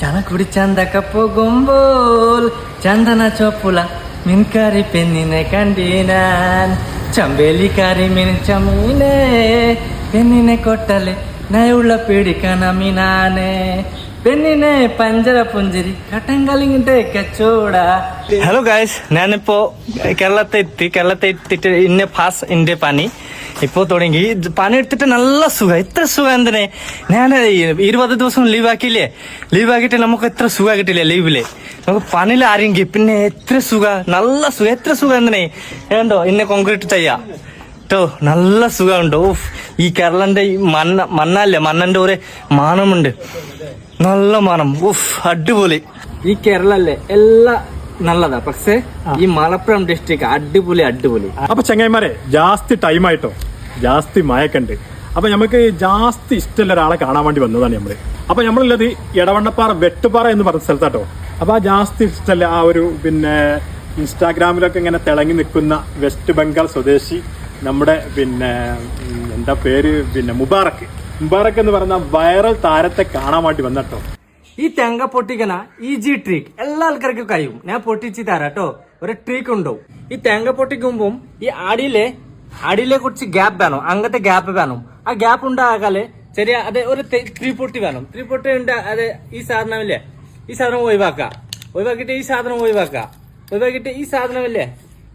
ചനക്കുടി ചന്തക്കപ്പോകുമ്പോൾ ചന്ദന ചോപ്പുല മിൻകാരി പെണ്ണിനെ കണ്ടീനാൻ. ചമ്പേലിക്കാരി മീൻ ചമീനെ പെണ്ണിനെ കൊട്ടലെ നയുള്ള പിടിക്കണ മീനാനെ പെണ്ണിനെ പഞ്ചര പുഞ്ചിരി കട്ടൻ കലിങ്ങിട്ട് കച്ചോട. ഹലോ ഗായ്സ് ഞാനിപ്പോ കേരളത്തെ എത്തി കേരളത്തെ എത്തിയിട്ട് ഇന്ന ഫാസ് ഇന്റെ പനി ഇപ്പോ തുടങ്ങി. ഇത് പണി എടുത്തിട്ട് നല്ല സുഖം. എത്ര സുഖം എന്തിനെ? ഞാൻ ഇരുപത് ദിവസം ലീവ് ആക്കിയില്ലേ ലീവ് ആക്കിയിട്ട് നമുക്ക് എത്ര സുഖം കിട്ടില്ലേ ലീവിൽ? നമുക്ക് പണിയിൽ ആരെങ്കിൽ പിന്നെ എത്ര സുഖ? നല്ല സുഖം. എത്ര സുഖം എന്തിനെ? ഏണ്ടോ ഇന്നെ കോൺക്രീറ്റ് തയ്യാ. കേട്ടോ നല്ല സുഖമുണ്ട്. ഓഫ് ഈ കേരളന്റെ മണ്ണ മണ്ണല്ലേ? മണ്ണന്റെ ഒരു മാനമുണ്ട്. നല്ല മാനം. ഓഫ് അടിപൊളി. ഈ കേരളല്ലേ? എല്ലാ നല്ലതാ. പക്ഷേ ഈ മലപ്പുറം ഡിസ്ട്രിക്ട് അടിപൊളി അടിപൊളി. അപ്പൊ ചങ്ങായിമാരെ ജാസ്തി ടൈം ആയിട്ടോ? ജാസ്തി മയക്കുണ്ട്. അപ്പൊ നമുക്ക് ജാസ്തി ഇഷ്ടമുള്ള ഒരാളെ കാണാൻ വേണ്ടി വന്നതാണ് നമ്മൾ അപ്പൊ നമ്മളുള്ളത് എടവണ്ണപ്പാറ വെട്ടുപാറ എന്ന് പറഞ്ഞ സ്ഥലത്താട്ടോ. അപ്പൊ ആ ജാസ്തി ഇഷ്ടമല്ല ആ ഒരു പിന്നെ ഇൻസ്റ്റാഗ്രാമിലൊക്കെ ഇങ്ങനെ തിളങ്ങി നിൽക്കുന്ന വെസ്റ്റ് ബംഗാൾ സ്വദേശി നമ്മുടെ പിന്നെ എന്താ പേര്? പിന്നെ മുബാറക്ക് മുബാറക്ക് എന്ന് പറഞ്ഞ വൈറൽ താരത്തെ കാണാൻ വേണ്ടി വന്നട്ടോ ഈ തേങ്ങ പൊട്ടിക്കണ ഈജി ട്രീക്ക് എല്ലാ ആൾക്കാർക്കും കഴിയും. ഞാൻ പൊട്ടിച്ച് കേട്ടോ ഒരു ട്രീക്ക് ഉണ്ടാവും ഈ തേങ്ങ പൊട്ടിക്കുമ്പോൾ ഈ അടിയിലെ അടിയിലെ കുറച്ച് ഗ്യാപ്പ് വേണം. അങ്ങനത്തെ ഗ്യാപ്പ് വേണം. ആ ഗ്യാപ്പ് ഉണ്ടാകാൽ ചെറിയ അതെ ഒരു ത്രീ പൊട്ടി വേണം. ത്രീ പൊട്ടി ഉണ്ട് അതെ ഈ സാധനമില്ലേ? ഈ സാധനം ഒഴിവാക്ക. ഒഴിവാക്കിയിട്ട് ഈ സാധനം ഒഴിവാക്ക. ഒഴിവാക്കിയിട്ട് ഈ സാധനമില്ലേ?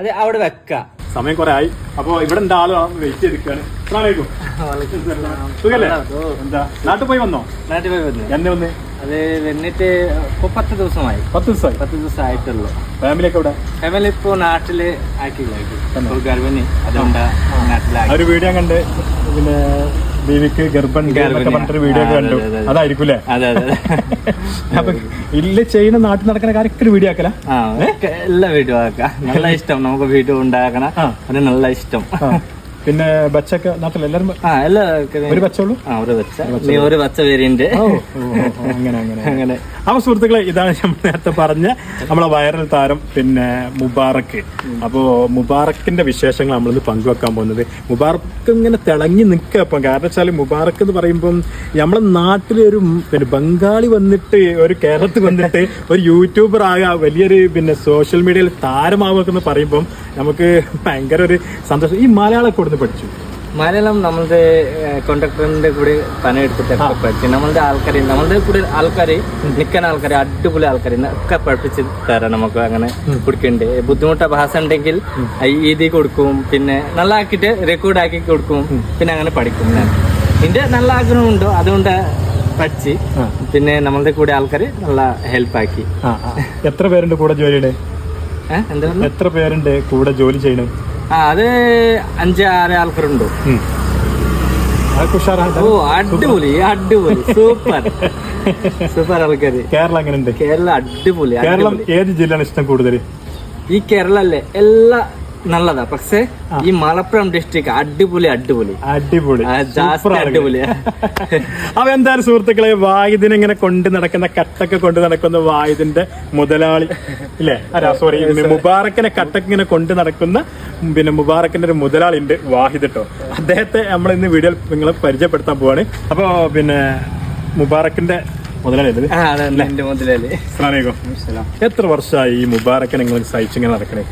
അതെ അവിടെ വെക്ക. സമയം കുറെ ആയി അപ്പൊ ഇവിടെ എന്താ ആൾ വെയിറ്റ് സുഖല്ലേ? എന്താ? നാട്ടിൽ പോയി വന്നോ? നാട്ടിൽ പോയി വന്നു. എന്നെ വന്ന് അത് വന്നിട്ട് ഇപ്പൊ പത്ത് ദിവസമായി. പത്ത് ദിവസമായി? പത്ത് ദിവസം ആയിട്ടുള്ളൂ ഫാമിലിയൊക്കെ ഇവിടെ ഫാമിലി ഇപ്പോ നാട്ടിൽ ആക്കിയില്ല. ഗർഭിണി. അതുകൊണ്ട് നാട്ടിലാക്കി. ഒരു വീഡിയോ കണ്ട് പിന്നെ ദേവിക്ക് ഗർഭൻ ഗർഭിണി. വീഡിയോ ഒക്കെ കണ്ടു. അതെ, അതെ, അതെ. അതായിരിക്കും അല്ലേ അതെ അതെ. അപ്പൊ ഇല്ല ചെയ്യുന്ന നാട്ടിൽ നടക്കുന്ന കാര്യത്തിൽ വീഡിയോ ആക്കല? എല്ലാ വീഡിയോ ആക്കാം. നല്ല ഇഷ്ടം. നമുക്ക് വീഡിയോ ഉണ്ടാക്കണം. അത് നല്ല ഇഷ്ടം. പിന്നെ ബച്ചൊക്കെ നാട്ടിൽ എല്ലാവരും ആ എല്ലാ ഒരു ബച്ചുള്ളൂ ആ ഒരു വച്ച നീ ഒരു പേരുണ്ട്. ഓ, അങ്ങനെ അങ്ങനെ. അങ്ങനെ. അപ്പൊ സുഹൃത്തുക്കളെ ഇതാണ് നമ്മൾ നേരത്തെ പറഞ്ഞ നമ്മളെ വൈറൽ താരം പിന്നെ മുബാറക്ക് അപ്പോ മുബാറക്കിന്റെ വിശേഷങ്ങൾ നമ്മളിന്ന് പങ്കുവെക്കാൻ പോകുന്നത്. മുബാറക്ക് ഇങ്ങനെ തിളങ്ങി നിൽക്കുക ഇപ്പം. കാരണം വെച്ചാൽ മുബാറക്ക് എന്ന് പറയുമ്പം നമ്മളെ നാട്ടിലെ ഒരു പിന്നെ ബംഗാളി വന്നിട്ട് ഒരു കേരളത്തിൽ വന്നിട്ട് ഒരു യൂട്യൂബർ ആകുക വലിയൊരു പിന്നെ സോഷ്യൽ മീഡിയയിൽ താരമാവുക എന്ന് പറയുമ്പം നമുക്ക് ഭയങ്കര ഒരു സന്തോഷം. ഈ മലയാളം കൊടുത്ത് പഠിച്ചു? മലയാളം നമ്മളുടെ കോൺട്രാക്ടറിന്റെ കൂടെ പണിയെടുത്തിട്ട് പഠിച്ചു നമ്മളുടെ ആൾക്കാർ നമ്മളുടെ കൂടെ ആൾക്കാർ നിൽക്കുന്ന ആൾക്കാർ അടിപൊളി ആൾക്കാർ ഒക്കെ പഠിപ്പിച്ച് തരാം നമുക്ക് അങ്ങനെ കൊടുക്കണ്ട്. ബുദ്ധിമുട്ട ഭാഷ ഉണ്ടെങ്കിൽ എഴുതി കൊടുക്കും പിന്നെ നല്ല ആക്കിയിട്ട് റെക്കോർഡ് ആക്കി കൊടുക്കും പിന്നെ അങ്ങനെ പഠിക്കും. ഞാൻ ഇതിന്റെ നല്ല ആഗ്രഹമുണ്ടോ അതുകൊണ്ട് പഠിച്ച് പിന്നെ നമ്മളുടെ കൂടെ ആൾക്കാർ നല്ല ഹെൽപ്പ് ആക്കി. ആ ആ. എത്ര പേരുണ്ട് കൂടെ ജോലിയുടെ? എത്ര പേരുണ്ട് കൂടെ ജോലി ചെയ്യണം? അത് അഞ്ച് ആറ് ആൾക്കാരുണ്ടോ? ഓ അടിപൊളി അടിപൊളി. സൂപ്പർ. സൂപ്പർ ആൾക്കാര്. കേരളം എങ്ങനെയുണ്ട്? കേരളം അടിപൊളി കേരളം. ഏത് ജില്ലയാണ് ഇഷ്ടം കൂടുതൽ ഈ കേരളല്ലേ എല്ലാ നല്ലതാ. പക്ഷേ ഈ മലപ്പുറം ഡിസ്ട്രിക്ട് അടിപൊളി അടിപൊളി. അടിപൊളി. അടിപൊളി അപ്പൊ എന്തായാലും സുഹൃത്തുക്കളെ വായുദിനെ ഇങ്ങനെ കൊണ്ട് നടക്കുന്ന കട്ടൊക്കെ കൊണ്ട് നടക്കുന്ന വായുദിന്റെ മുതലാളി ഇല്ലേ? അല്ല സോറി മുബാറക്കിനെ കട്ടൊക്കെ ഇങ്ങനെ കൊണ്ട് നടക്കുന്ന പിന്നെ മുബാറക്കിന്റെ ഒരു മുതലാളി ഉണ്ട് വാഹിദ് കേട്ടോ അദ്ദേഹത്തെ നമ്മൾ ഇന്ന് വീഡിയോയിൽ നിങ്ങളെ പരിചയപ്പെടുത്താൻ പോവാണ്. അപ്പോ പിന്നെ മുബാറക്കിന്റെ എത്ര വർഷമായി ഈ മുബാറക്കിനെ നിങ്ങൾ സഹിച്ചിങ്ങനെ നടക്കണേ?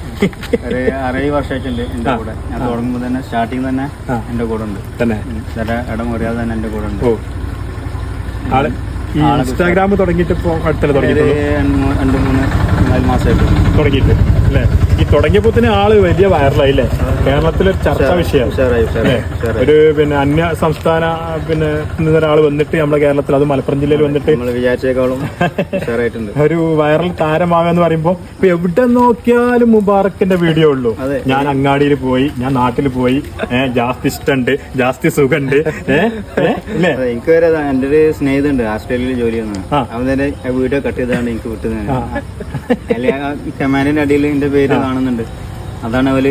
ഒരു അറേഴ് വർഷമായിട്ടുണ്ട് എന്റെ കൂടെ. ഞാൻ തുടങ്ങുമ്പോൾ തന്നെ സ്റ്റാർട്ടിങ് തന്നെ. എന്റെ കൂടെ ഉണ്ട്. തന്നെ. ചില ഇടം അറിയാതെ തന്നെ എന്റെ കൂടെ ഉണ്ട്. ഇൻസ്റ്റാഗ്രാം തുടങ്ങിയിട്ട് അടുത്തല്ലേ തുടങ്ങിയിട്ട് തുടങ്ങിയിട്ടുള്ളൂ? രണ്ട് മൂന്ന് രണ്ട് മൂന്ന് നാല് മാസമായിട്ട് തുടങ്ങിയിട്ട്. അല്ലേ? ഈ തുടങ്ങിയപ്പോ തന്നെ ആൾ വലിയ വൈറലായി അല്ലേ കേരളത്തിലെ ചർച്ചാ വിഷയം. ഒരു പിന്നെ അന്യ സംസ്ഥാന പിന്നെ ഒരാൾ വന്നിട്ട് നമ്മുടെ കേരളത്തിൽ അത് മലപ്പുറം ജില്ലയിൽ വന്നിട്ട് വിചാരിച്ചേക്കാളും ഒരു വൈറൽ താരമാകാന്ന് പറയുമ്പോ ഇപ്പൊ എവിടെ നോക്കിയാലും മുബാറക്കിന്റെ വീഡിയോ ഉള്ളൂ. ഞാൻ അങ്ങാടിയിൽ പോയി ഞാൻ നാട്ടിൽ പോയി ഏഹ് ജാസ്തി ഇഷ്ടണ്ട് ജാസ്തി സുഖണ്ട് ഏഹ് എനിക്ക് വരെ എന്റെ ഒരു സ്നേഹിതുണ്ട് ആസ്ട്രേലിയയിൽ ജോലി ചെയ്യുന്നത് അവൻ തന്നെ വീഡിയോ കട്ട് ചെയ്താണ് എനിക്ക് വിട്ടത് അല്ലെങ്കിൽ കമാൻഡിന്റെ അടിയിൽ എന്റെ പേര് കാണുന്നുണ്ട്. അതാണ് അവർ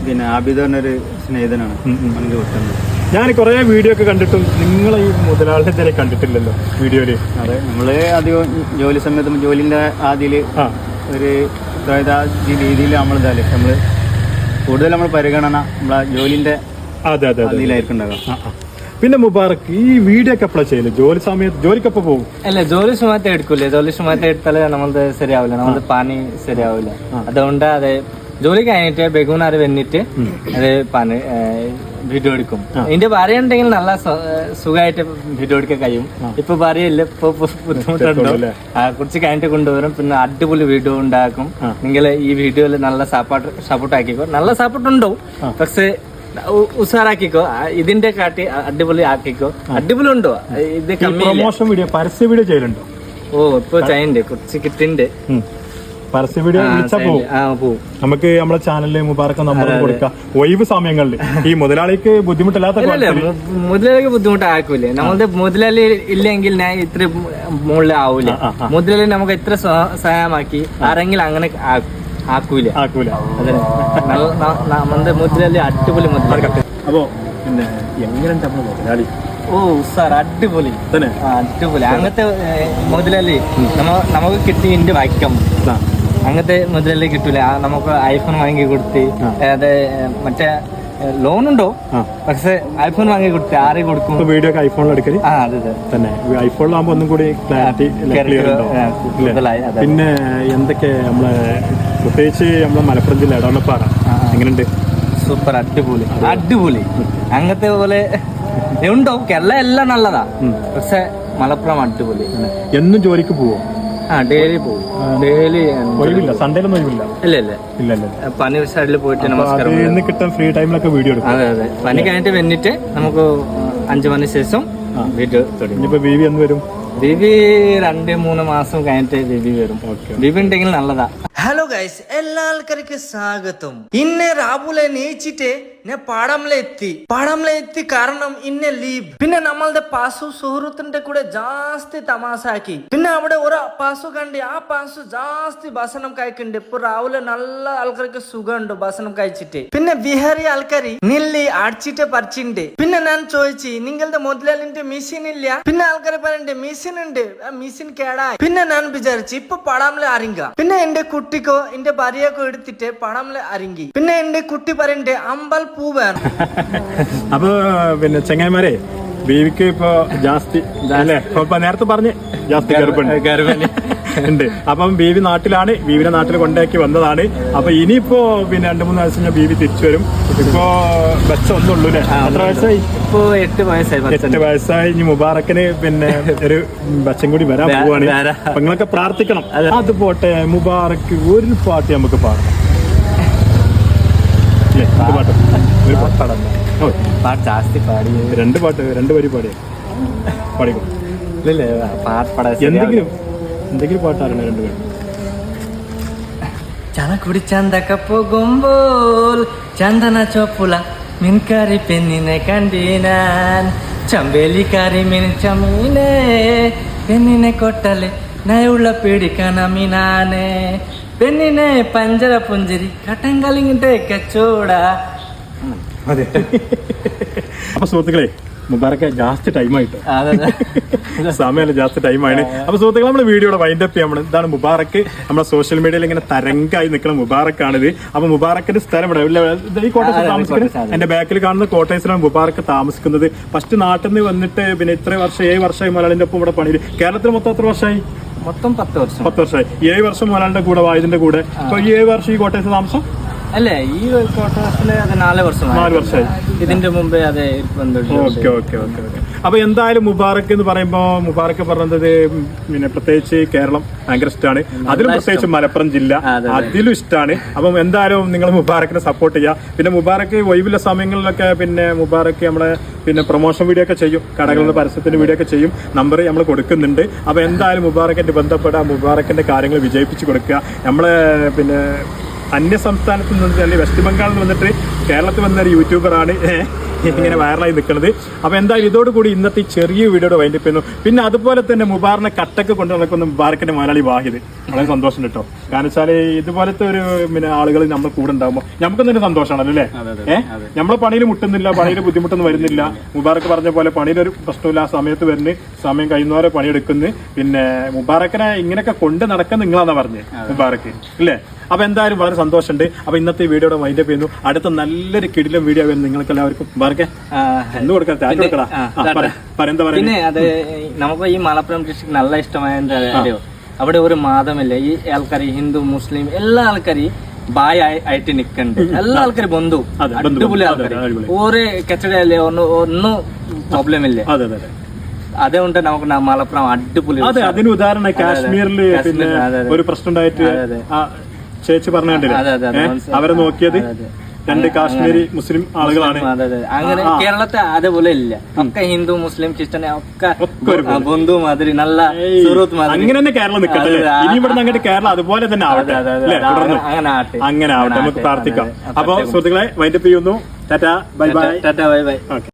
പിന്നെ ആബിദ് പറഞ്ഞൊരു സ്നേഹിതനാണ് അവനക്ക് വിട്ടത് ഞാൻ കുറെ വീഡിയോ ഒക്കെ കണ്ടിട്ടും നിങ്ങളെ ഈ മുതലാളിനെ കണ്ടിട്ടില്ലല്ലോ വീഡിയോയിൽ? അതെ നമ്മൾ അധികം ജോലി സമയത്ത് ജോലിന്റെ ആദ്യയിൽ ഒരു രീതിയിൽ നമ്മൾ ഇതാൽ നമ്മൾ കൂടുതൽ നമ്മൾ പരിഗണന നമ്മളെ ജോലിന്റെ അതെ അതെ അതെ അതിലായിരിക്കും ഉണ്ടാകുക ആ. പിന്നെ മുബാറക് ഈ വീഡിയോ ഒക്കെ എപ്പോഴാണ് ചെയ്യൽ ജോലി സമയത്ത് ജോലിക്കപ്പോ പോകും? അല്ല ജോലി സമയത്ത് എടുക്കൂലേ. ജോലി സമയത്ത് എടുത്താലേ നമ്മളത് ശരിയാവില്ല. നമ്മളത് പണി ശരിയാവില്ല. അതുകൊണ്ട് അത് ജോലി കഴിഞ്ഞിട്ട് ബെഗുനാറ് വന്നിട്ട് അത് പണി വീഡിയോ എടുക്കും. ഇതിന്റെ ഭാര്യ ഉണ്ടെങ്കിൽ നല്ല സുഖമായിട്ട് വീഡിയോ എടുക്കാൻ കഴിയും. ഇപ്പൊ ഭാര്യയില്ല ഇപ്പൊ ബുദ്ധിമുട്ടുണ്ടോ? ആ, കുറച്ച് കഴിഞ്ഞിട്ട് കൊണ്ടുവരും. പിന്നെ അടിപൊളി വീഡിയോ ഉണ്ടാക്കും. നിങ്ങൾ ഈ വീഡിയോയിൽ നല്ല സപ്പോർട്ട് സപ്പോർട്ട് ആക്കിക്കോ. നല്ല സപ്പോർട്ട് ഉണ്ടാവും. പക്ഷെ ഉഷാറാക്കിക്കോ ഇതിന്റെ കാട്ടി അടിപൊളി ആക്കിക്കോ. അടിപൊളി ഉണ്ടോ ഇത് പ്രൊമോഷൻ വീഡിയോ പരസ്യ വീഡിയോ ചെയ്യലുണ്ടോ? ഓ ഇപ്പൊ ചെയ്യണ്ടേ കുറച്ച് കിട്ടിണ്ട്. പരസ്യ വീഡിയോ വിളിച്ചാ പോകും നമുക്ക് നമ്മളെ ചാനലിൽ മുബാറക്ക് നമ്പർ കൊടുക്കാം. ഒഴിവ് സമയങ്ങളിൽ. ഈ മുതലാളിക്ക് ബുദ്ധിമുട്ടില്ലാത്ത മുതലാളിക്ക് ബുദ്ധിമുട്ടാക്കൂലേ. നമ്മളുടെ മുതലാളി ഇല്ലെങ്കിൽ ഞാൻ ഇത്ര മുകളിൽ ആവൂല. മുതലാളി നമുക്ക് എത്ര സഹായമാക്കി? ആരെങ്കിലും അങ്ങനെ ആ- ആക്കൂല. ആക്കൂല. നമ്മുടെ മുതലല്ലേ അടിപൊളി മുതലാളി അപ്പോ പിന്നെ എങ്ങനെയുണ്ട് നമ്മളെ മുതലാളി? ഓ സാർ അടിപൊളി. അടിപൊളി. അങ്ങനത്തെ മുതലല്ലേ നമ്മ നമുക്ക് കിട്ടി എന്റെ വായിക്കാം. അങ്ങനത്തെ മുതലല്ലേ കിട്ടൂല. നമുക്ക് ഐഫോൺ വാങ്ങി കൊടുത്ത് അതെ മറ്റേ ലോൺ ഉണ്ടോ. പക്ഷെ ഐഫോൺ വാങ്ങി കൊടുത്ത് ആരെ കൊടുക്കും? വീഡിയോ ഒക്കെ ഐഫോണിൽ എടുക്കൽ? ആ അതെ തന്നെ. ഐഫോണിലാകുമ്പോ ഒന്നും കൂടി ക്ലാരിറ്റി പിന്നെ എന്തൊക്കെ നമ്മളെ പ്രത്യേകിച്ച് നമ്മുടെ മലപ്പുറം ജില്ല എടവണ്ണപ്പാറ. എങ്ങനെയുണ്ട്? സൂപ്പർ അടിപൊളി. അടിപൊളി. അങ്ങനത്തെ പോലെ ഉണ്ടോ കേരള എല്ലാം നല്ലതാ. പക്ഷെ മലപ്പുറം അടിപൊളി. എന്നും ജോലിക്ക് പോവോ? ആ ഡെയിലി പോകും ഡെയിലി ഒഴിവില്ല? സൺഡേയിലൊന്നും ഒഴിവില്ല? ഇല്ല ഇല്ല. ഇല്ല ഇല്ല പനി സൈഡിൽ പോയിട്ട് നമസ്കാരം ഇന്ന് കിട്ടാൻ ഫ്രീ ടൈമിലൊക്കെ വീഡിയോ എടുക്കും. അതെ അതെ. പനി കഴിഞ്ഞിട്ട് വന്നിട്ട് നമുക്ക് അഞ്ചു മണി ശേഷം വീഡിയോ തുടങ്ങി. ഇനിയിപ്പോ ബേബി എന്ന് വരും? ബിബി രണ്ട് മൂന്ന് മാസം കഴിഞ്ഞിട്ട് ബിവി വരും. ബിബി ഉണ്ടെങ്കിൽ നല്ലതാ. ഹലോ ഗൈസ് എല്ലാ ആൾക്കാർക്ക് സ്വാഗതം. ഇന്ന് രാബുലെ നീച്ചിട്ട് ഞാൻ പാടംലെ എത്തി പാടംലെ എത്തി കാരണം ഇന്നെ ലീവ് പിന്നെ നമ്മളുടെ പാസു സുഹൃത്തിന്റെ കൂടെ ജാസ്തി തമാസാക്കി. പിന്നെ അവിടെ ഒരു പാസു കണ്ടി ആ പാസു ജാസ്തി ഭക്ഷണം കഴിക്കുന്നുണ്ട് ഇപ്പൊ രാവിലെ നല്ല ആൾക്കാർക്ക് സുഖമുണ്ട് ഭക്ഷണം കഴിച്ചിട്ട്. പിന്നെ ബിഹാരി ആൾക്കാർ നില്ലി അടിച്ചിട്ട് പറിച്ചിണ്ട്. പിന്നെ ഞാൻ ചോദിച്ചു നിങ്ങളുടെ മുതലാളിന്റെ മെഷീൻ ഇല്ല? പിന്നെ ആൾക്കാർ പറയണ്ടേ മെഷീൻ ഉണ്ട്. ആ മെഷീൻ കേടായി. പിന്നെ ഞാൻ വിചാരിച്ചു ഇപ്പൊ പടാമലെ അറിങ്ക പിന്നെ എന്റെ കുട്ടിക്കോ എന്റെ ഭാര്യക്കോ എടുത്തിട്ട് പടാമലെ അറിങ്കി പിന്നെ എന്റെ കുട്ടി പറയണ്ടേ അമ്പൽ പൂ വേണം. അപ്പൊ പിന്നെ ചെങ്ങായിമാരെ ബീവിക്ക് ഇപ്പൊ ജാസ്തി അല്ലേ? ഇപ്പൊ നേരത്തെ പറഞ്ഞ് ജാസ്തി. ഉണ്ട്. അപ്പം ബീവി നാട്ടിലാണ് ബീവിനെ നാട്ടിൽ കൊണ്ടാക്കി വന്നതാണ്. അപ്പൊ ഇനിയിപ്പോ പിന്നെ രണ്ടു മൂന്ന് വയസ്സ് കഴിഞ്ഞാൽ ബീവി തിരിച്ചു വരും. ഇപ്പോ ബസ് ഒന്നുള്ളൂ അല്ലേ? എത്ര വയസ്സായി? ഇപ്പോ എട്ട് വയസ്സായി എട്ട്. വയസ്സായി. ഇനി മുബാറക്കിന് പിന്നെ ഒരു ബച്ചൻ കൂടി വരാൻ വരാ- പോവാണ്. അപ്പൊ നിങ്ങളൊക്കെ പ്രാർത്ഥിക്കണം. അത്. പോട്ടെ. മുബാറക്ക് ഒരു പാട്ട് നമുക്ക് പാടണം? പാട്ട്. പാട്ട് പാടാം ജാസ്തി പാടി. രണ്ട് പാട്ട് രണ്ട് വരി പാടിയ പാടിക്കോ? ഇല്ല പാട്ട് പാടാൻ എന്തെങ്കിലും എന്തെങ്കിലും പാട്ട് അറിയണ രണ്ട് പേര്. ചനക്കുടി ചന്തക്ക പോകുമ്പോൾ ചന്ദന ചോപ്പുള മിൻകാരി പെണ്ണിനെ കണ്ടീനാൻ. ചമ്പേലിക്കാരി മീൻ ചമീനെ പെണ്ണിനെ കൊട്ടലെ നയുള്ള പേടിക്കണമിനാനെ പെണ്ണിനെ പഞ്ചര പുഞ്ചിരി കട്ടങ്കലിങ്ങിട്ട് കച്ചോട. അതെ. അപ്പൊ സുഹൃത്തുക്കളെ മുബാറക്ക ജാസ്തി ടൈം ആയിട്ട്. അതെ സമയമല്ല ജാസ്തി ടൈമാണ് അപ്പൊ സുഹൃത്തുക്കളെ നമ്മുടെ വീഡിയോയുടെ വൈൻഡ് അപ്പ് ചെയ്യാൻ ഇതാണ് മുബാറക്ക് നമ്മുടെ സോഷ്യൽ മീഡിയയിൽ ഇങ്ങനെ തരംഗായി നിൽക്കുന്ന മുബാറക്കാണിത് അപ്പൊ മുബാറക്കിന്റെ സ്ഥലം ഇവിടെ ഈ താമസിക്കുന്നത് എന്റെ ബാക്കിൽ കാണുന്ന കോട്ടയത്തിലാണ് മുബാറക്ക് താമസിക്കുന്നത്. ഫസ്റ്റ് നാട്ടിൽ നിന്ന് വന്നിട്ട് പിന്നെ ഇത്ര വർഷം ഏഴ് വർഷമായി മലയാളിന്റെ ഒപ്പം ഇവിടെ പണിയിൽ കേരളത്തിൽ മൊത്തം എത്ര വർഷമായി? മൊത്തം പത്ത് വർഷം. പത്ത് വർഷമായി. ഏഴ് വർഷം മലയാളിന്റെ കൂടെ വായതിന്റെ കൂടെ. അപ്പൊ ഈ ഏഴ് വർഷം ഈ കോട്ടയത്ത് താമസം? അല്ലേ ഈ കോട്ടേഴ്സിൽ അത് നാല് വർഷമായി. നാല് വർഷമായി. ഇതിന്റെ മുമ്പേ അതെ ഇരിപ്പുണ്ട് ഓക്കെ ഓക്കെ ഓക്കെ ഓക്കെ. അപ്പൊ എന്തായാലും മുബാറക് എന്ന് പറയുമ്പോ മുബാറക് പറഞ്ഞത് പിന്നെ പ്രത്യേകിച്ച് കേരളം ഭയങ്കര ഇഷ്ടമാണ്. അതിലും പ്രത്യേകിച്ച് മലപ്പുറം ജില്ല അതിലും ഇഷ്ടമാണ്. അപ്പം എന്തായാലും നിങ്ങൾ മുബാറക്കിനെ സപ്പോർട്ട് ചെയ്യുക പിന്നെ മുബാറക്ക് ഒഴിവുള്ള സമയങ്ങളിലൊക്കെ പിന്നെ മുബാറക്ക് നമ്മളെ പിന്നെ പ്രൊമോഷൻ വീഡിയോ ഒക്കെ ചെയ്യും. കടകളുടെ പരസ്യത്തിന്റെ വീഡിയോ ഒക്കെ ചെയ്യും. നമ്പർ നമ്മൾ കൊടുക്കുന്നുണ്ട്. അപ്പൊ എന്തായാലും മുബാറക്കായിട്ട് ബന്ധപ്പെടാം. മുബാറക്കിന്റെ കാര്യങ്ങൾ വിജയിപ്പിച്ച് കൊടുക്കുക. നമ്മളെ പിന്നെ അന്യ സംസ്ഥാനത്ത് നിന്ന് അല്ലെങ്കിൽ വെസ്റ്റ് ബംഗാളിൽ നിന്ന് വന്നിട്ട് കേരളത്തിൽ വന്ന ഒരു യൂട്യൂബറാണ് ഇങ്ങനെ വൈറലായി നിൽക്കുന്നത്. അപ്പോൾ എന്തായാലും ഇതോടുകൂടി ഇന്നത്തെ ചെറിയ വീഡിയോയുടെ ചെയ്യുന്നു. പിന്നെ അതുപോലെ തന്നെ മുബാറിനെ കട്ടക്ക് കൊണ്ടു നടക്കുന്ന മുബാറക്കിന്റെ മലയാളി വാഹിദ്. വളരെ സന്തോഷം കേട്ടോ. കാരണം വെച്ചാൽ ഇതുപോലത്തെ ഒരു പിന്നെ ആളുകൾ നമ്മൾ കൂടെ ഉണ്ടാകുമ്പോൾ നമുക്ക് തന്നെ സന്തോഷമാണല്ലോ അല്ലേ? ഏഹ് നമ്മളെ പണിയിൽ മുട്ടുന്നില്ല പണിയിൽ ബുദ്ധിമുട്ടൊന്നും വരുന്നില്ല. മുബാറക്ക് പറഞ്ഞ പോലെ പണിയിലൊരു പ്രശ്നമില്ല ആ സമയത്ത് വരുന്നു സമയം കഴിയുന്നവരെ പണിയെടുക്കുന്നു. പിന്നെ മുബാറക്കിനെ ഇങ്ങനെയൊക്കെ കൊണ്ട് നടക്കാൻ നിങ്ങളാന്നാ പറഞ്ഞത് മുബാറക്ക്. ഇല്ലേ അപ്പൊ എന്തായാലും വളരെ സന്തോഷമുണ്ട്. അപ്പോൾ ഇന്നത്തെ വീഡിയോയുടെ വൈൻഡപ്പ് ചെയ്യുന്നു. അടുത്ത നല്ലൊരു കിടിലം വീഡിയോ ആയിരുന്നു നിങ്ങൾക്ക് എല്ലാവർക്കും ബാർക്കെ എന്ത് കൊടുക്കാം? ടാറ്റ കൊടുക്കടാ? പിന്നെ അത് നമുക്ക് ഈ മലപ്പുറം ഡിസ്ട്രിക്ട് നല്ല ഇഷ്ടമായ അറിയോ? അവിടെ ഒരു മതമില്ല? ഈ ആൾക്കാർ ഹിന്ദു മുസ്ലിം എല്ലാ ആൾക്കാരും ബായ് ആയി- ആയിട്ട് നിൽക്കുന്നുണ്ട് എല്ലാ ആൾക്കാരും ബന്ധു. അടിപൊളി ആൾക്കാർ ഓരോ ഒരു കച്ചടയല്ലേ ഒന്നും ഒന്നും പ്രോബ്ലം ഇല്ല? അതെ അതെ അതെ. അതുകൊണ്ട് നമുക്ക് മലപ്പുറം അടിപൊളി അതെ അതിന് ഉദാഹരണം കാശ്മീരിൽ പിന്നെ. ഒരു പ്രശ്നം ഉണ്ടായിട്ട് ചേച്ചി പറഞ്ഞു കണ്ടില്ലേ. അവരെ നോക്കിയത്. രണ്ട് കാശ്മീരി മുസ്ലിം ആളുകളാണ്. അങ്ങനെ കേരളത്തെ അതേപോലെ ഇല്ല. ഒക്കെ ഹിന്ദു മുസ്ലിം ക്രിസ്ത്യൻ ഒക്കെ ബന്ധു മാതിരി നല്ല അങ്ങനെ തന്നെ കേരളം നിൽക്കട്ടെ. ഇനി അങ്ങോട്ട് കേരളം അതുപോലെ തന്നെ ആവട്ടെ. അങ്ങനെ ആവട്ടെ നമുക്ക് പ്രാർത്ഥിക്കാം. അപ്പൊ സുഹൃത്തുക്കളെ വൈൻഡപ്പ് ചെയ്യുന്നു. Tata bye bye tata bye bye okay